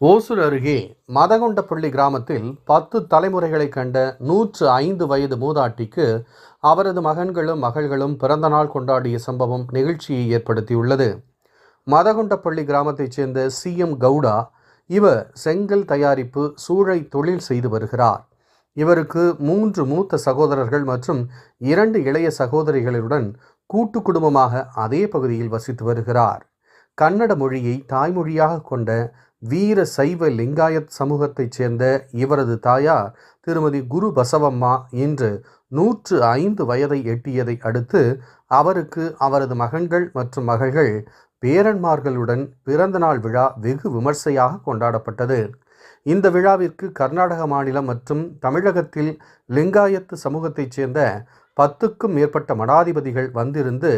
ஓசூர் அருகே மதகொண்டப்பள்ளி கிராமத்தில் பத்து தலைமுறைகளை கண்ட நூற்று ஐந்து வயது மூதாட்டிக்கு அவரது மகன்களும் மகள்களும் பிறந்தநாள் கொண்டாடிய சம்பவம் நிகழ்ச்சியை ஏற்படுத்தியுள்ளது. மதகொண்டப்பள்ளி கிராமத்தைச் சேர்ந்த சி. எம். கவுடா இவர் செங்கல் தயாரிப்பு சூழை தொழில் செய்து வருகிறார். இவருக்கு மூன்று மூத்த சகோதரர்கள் மற்றும் இரண்டு இளைய சகோதரிகளுடன் கூட்டு குடும்பமாக அதே பகுதியில் வசித்து வருகிறார். கன்னட மொழியை தாய்மொழியாக கொண்ட வீர சைவ லிங்காயத் சமூகத்தைச் சேர்ந்த இவரது தாயார் திருமதி குரு பசவம்மா இன்று நூற்று ஐந்து வயதை எட்டியதை அடுத்து அவருக்கு அவரது மகன்கள் மற்றும் மகள்கள் பேரன்மார்களுடன் பிறந்தநாள் விழா வெகு விமர்சையாக கொண்டாடப்பட்டது. இந்த விழாவிற்கு கர்நாடக மாநிலம் மற்றும் தமிழகத்தில் லிங்காயத்து சமூகத்தைச் சேர்ந்த பத்துக்கும் மேற்பட்ட மடாதிபதிகள் வந்திருந்து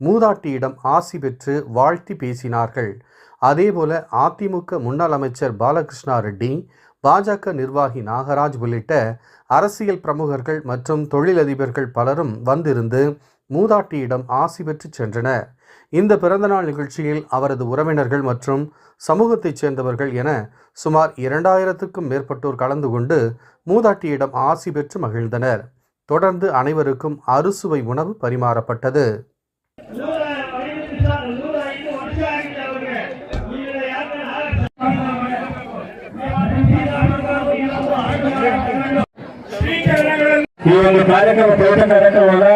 மூதாட்டியிடம் ஆசி பெற்று வாழ்த்தி பேசினார்கள். அதேபோல அதிமுக முன்னாள் அமைச்சர் பாலகிருஷ்ணா ரெட்டி பாஜக நிர்வாகி நாகராஜ் உள்ளிட்ட அரசியல் பிரமுகர்கள் மற்றும் தொழிலதிபர்கள் பலரும் வந்திருந்து மூதாட்டியிடம் ஆசி பெற்று சென்றனர். இந்த பிறந்தநாள் நிகழ்ச்சியில் அவரது உறவினர்கள் மற்றும் சமூகத்தைச் சேர்ந்தவர்கள் என சுமார் இரண்டாயிரத்துக்கும் மேற்பட்டோர் கலந்து கொண்டு மூதாட்டியிடம் ஆசி பெற்று மகிழ்ந்தனர். தொடர்ந்து அனைவருக்கும் அறுசுவை உணவு பரிமாறப்பட்டது. ಈ ಒಂದು ಕಾರ್ಯಕ್ರಮ ಪ್ರೌಢ ಕಾರ್ಯಕ್ರಮವನ್ನ